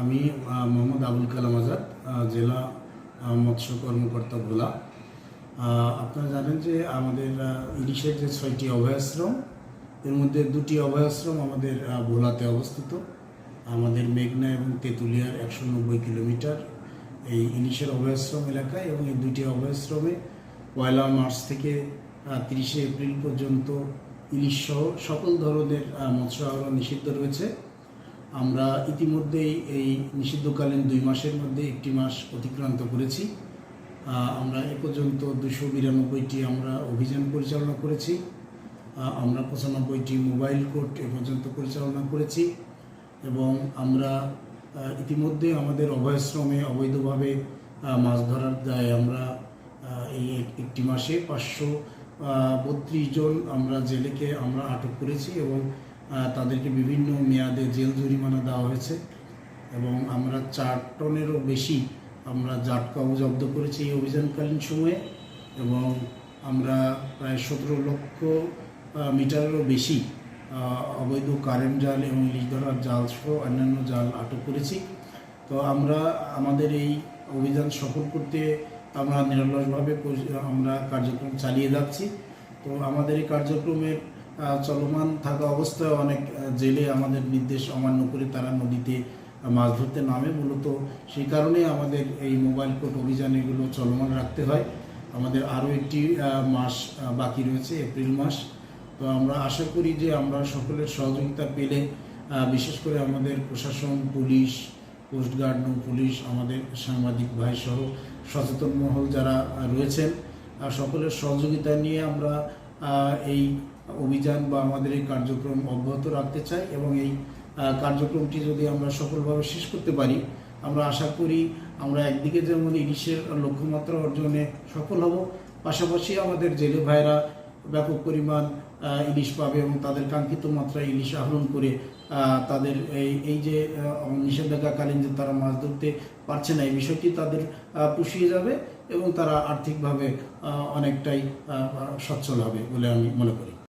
আমি মোহাম্মদ আবুল কালাম আজাদ জেলা মৎস্য কর্মকর্তা ভোলা। আপনারা জানেন যে আমাদের ইলিশের যে ছয়টি অভয়াশ্রম, এর মধ্যে দুটি অভয়াশ্রম আমাদের ভোলাতে অবস্থিত। আমাদের মেঘনা এবং তেঁতুলিয়ার একশো নব্বই কিলোমিটার এই ইলিশের অভয়াশ্রম এলাকায় এবং এই দুটি অভয়াশ্রমে পয়লা মার্চ থেকে তিরিশে এপ্রিল পর্যন্ত ইলিশ সহ সকল ধরনের মৎস্য আহরণ নিষিদ্ধ রয়েছে। আমরা ইতিমধ্যেই এই নিষিদ্ধকালীন দুই মাসের মধ্যে একটি মাস অতিক্রান্ত করেছি। আমরা এ পর্যন্ত দুশো বিরানব্বইটি আমরা অভিযান পরিচালনা করেছি। আমরা পঁচানব্বইটি মোবাইল কোর্ট এ পর্যন্ত পরিচালনা করেছি এবং আমরা ইতিমধ্যে আমাদের অভয়াশ্রমে অবৈধভাবে মাছ ধরার দায় আমরা এই একটি মাসে পাঁচশো বত্রিশ জন আমরা জেলেকে আমরা আটক করেছি এবং তাদেরকে বিভিন্ন মেয়াদে জেল জরিমানা দেওয়া হয়েছে এবং আমরা চার টনেরও বেশি আমরা জাটকাও জব্দ করেছি এই অভিযানকালীন সময়ে এবং আমরা প্রায় সতেরো লক্ষ মিটারেরও বেশি অবৈধ কারেন্ট জাল এবং ইলিশ ধরার জাল সহ অন্যান্য জাল আটক করেছি। তো আমরা আমাদের এই অভিযান সফল করতে আমরা নিরলসভাবে আমরা কার্যক্রম চালিয়ে যাচ্ছি। তো আমাদের এই কার্যক্রমের চলমান থাকা অবস্থায় অনেক জেলে আমাদের নির্দেশ অমান্য করে তারা নদীতে মাছ ধরতে নামে। মূলত সেই কারণে আমাদের এই মোবাইল কোর্ট অভিযান এগুলো চলমান রাখতে হয়। আমাদের আরও একটি মাস বাকি রয়েছে, এপ্রিল মাস। তো আমরা আশা করি যে আমরা সকলের সহযোগিতা পেলে বিশেষ করে আমাদের প্রশাসন, পুলিশ কোস্টগার্ড নৌ পুলিশ, আমাদের সাংবাদিক ভাই সহ সচেতন মহল যারা রয়েছেন সকলের সহযোগিতা নিয়ে আমরা এই অভিযান বা আমাদের এই কার্যক্রম অব্যাহত রাখতে চাই এবং এই কার্যক্রমটি যদি আমরা সফলভাবে শেষ করতে পারি, আমরা আশা করি আমরা একদিকে যেমন ইলিশের লক্ষ্যমাত্রা অর্জনে সফল হব, পাশাপাশি আমাদের জেলে ভাইরা ব্যাপক পরিমাণ ইলিশ পাবে এবং তাদের কাঙ্ক্ষিত মাত্রায় ইলিশ আহরণ করে তাদের এই এই যে নিষেধাজ্ঞাকালীন যে তারা মাছ ধরতে পারছে না, এই বিষয়টি তাদের পুষিয়ে যাবে এবং তারা আর্থিকভাবে অনেকটাই সচ্ছল হবে বলে আমি মনে করি।